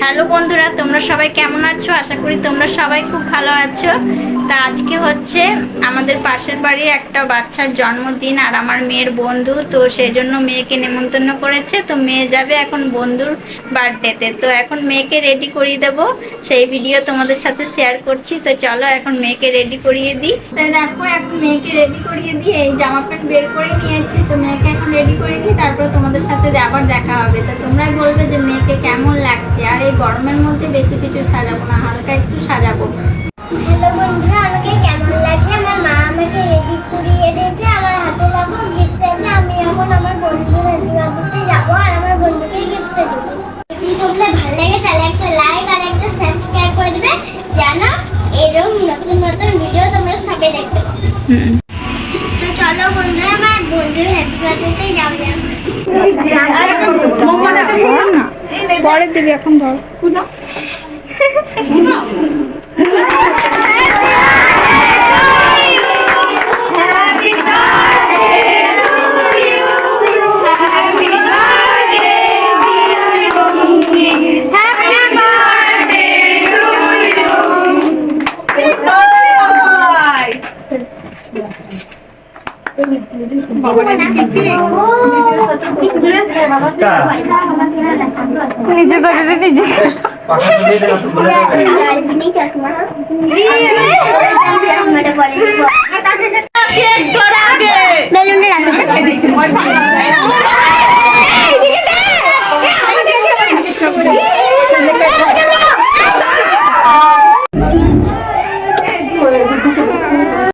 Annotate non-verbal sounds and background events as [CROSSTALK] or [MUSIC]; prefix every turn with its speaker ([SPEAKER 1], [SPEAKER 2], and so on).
[SPEAKER 1] Hello বন্ধুরা, তোমরা সবাই কেমন আছো? আশা করি তোমরা সবাই খুব ভালো আছো। তা আজকে হচ্ছে আমাদের পাশের বাড়ি একটা বাচ্চার জন্মদিন আর আমার মেয়ের বন্ধু, তো সেই জন্য মেয়েকে নেমন্তন্ন করেছে। তো মেয়ে যাবে এখন বন্ধুর বার্থডেতে। তো এখন মেয়েকে রেডি করিয়ে দেব। সেই ভিডিও তোমাদের সাথে শেয়ার করছি। তো চলো এখন মেয়েকে রেডি করিয়ে দিই। তাই দেখো, এখন মেয়েকে রেডি করিয়ে দিই এই জামা প্যান্ট বের করে নিয়েছি। তো মেয়েকে এখন রেডি করে দিই তারপর তোমাদের সাথে আবার দেখা হবে। তো তোমরাই বলবে যে মেয়েকে কেমন লাগছে। আর এই গরমের মধ্যে বেশি কিছু সাজাবো না হালকা একটু সাজাবো।
[SPEAKER 2] হ্যালো বন্ধুরা আমাকে কেমন লাগছে? আমার মা আমাকে রেডি করিয়ে দিয়েছে আমার হাতে দেখো গিফট আছে আমি এখন আমার বন্ধুর হ্যাপি যাব আর আমার বন্ধুকে গিফট দেবো। যদি তোমাদের ভালো লাগে তাহলে একটা লাইক আর একটা সাবস্ক্রাইব করে দেবে জানো এরকম নতুন নতুন ভিডিও তোমরা দেখতে পাবে তো চলো বন্ধুরা আমার বন্ধুর হ্যাপি বার্থডেতে যাব
[SPEAKER 1] পরের দিবি এখন ধর। [LAUGHS] নিজে করে নিজে
[SPEAKER 2] চশমা